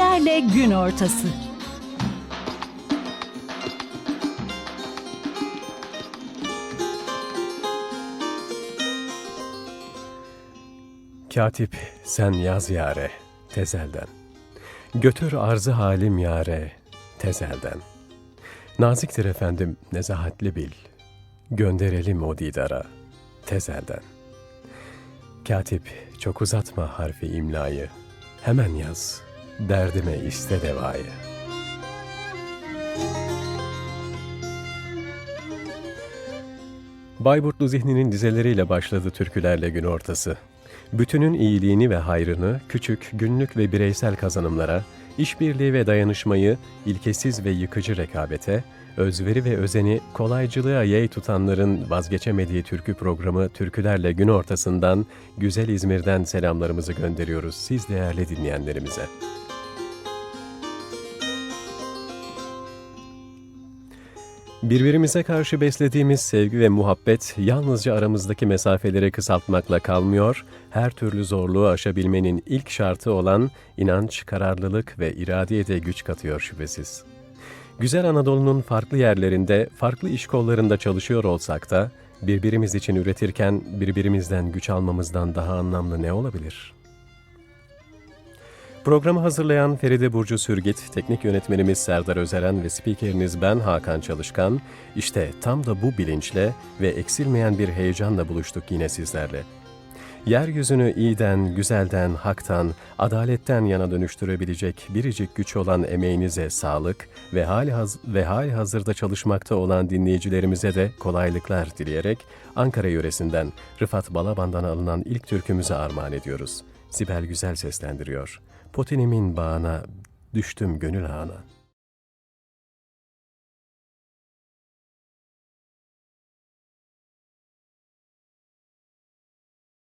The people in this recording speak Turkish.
Türkülerle gün ortası. Katip sen yaz yare tezelden. Götür arzı halim yare tezelden. Naziktir efendim nezahatli bil. Gönderelim o didara tezelden. Katip çok uzatma harfi imlayı. Hemen yaz derdime iste devayı. Bayburtlu zihninin dizeleriyle başladı türkülerle gün ortası. Bütünün iyiliğini ve hayrını küçük, günlük ve bireysel kazanımlara, işbirliği ve dayanışmayı ilkesiz ve yıkıcı rekabete, özveri ve özeni kolaycılığa yey tutanların vazgeçemediği türkü programı Türkülerle Gün Ortası'ndan Güzel İzmir'den selamlarımızı gönderiyoruz siz değerli dinleyenlerimize. Birbirimize karşı beslediğimiz sevgi ve muhabbet yalnızca aramızdaki mesafeleri kısaltmakla kalmıyor, her türlü zorluğu aşabilmenin ilk şartı olan inanç, kararlılık ve iradeye de güç katıyor şüphesiz. Güzel Anadolu'nun farklı yerlerinde, farklı iş kollarında çalışıyor olsak da, birbirimiz için üretirken birbirimizden güç almamızdan daha anlamlı ne olabilir?'' Programı hazırlayan Feride Burcu Sürgit, teknik yönetmenimiz Serdar Özeren ve spikeriniz ben Hakan Çalışkan, işte tam da bu bilinçle ve eksilmeyen bir heyecanla buluştuk yine sizlerle. Yeryüzünü iyiden, güzelden, haktan, adaletten yana dönüştürebilecek biricik güç olan emeğinize sağlık ve hali, haz ve hali hazırda çalışmakta olan dinleyicilerimize de kolaylıklar dileyerek Ankara yöresinden Rıfat Balaban'dan alınan ilk türkümüze armağan ediyoruz. Sibel Güzel seslendiriyor. Potinimin bağına düştüm gönül ağına.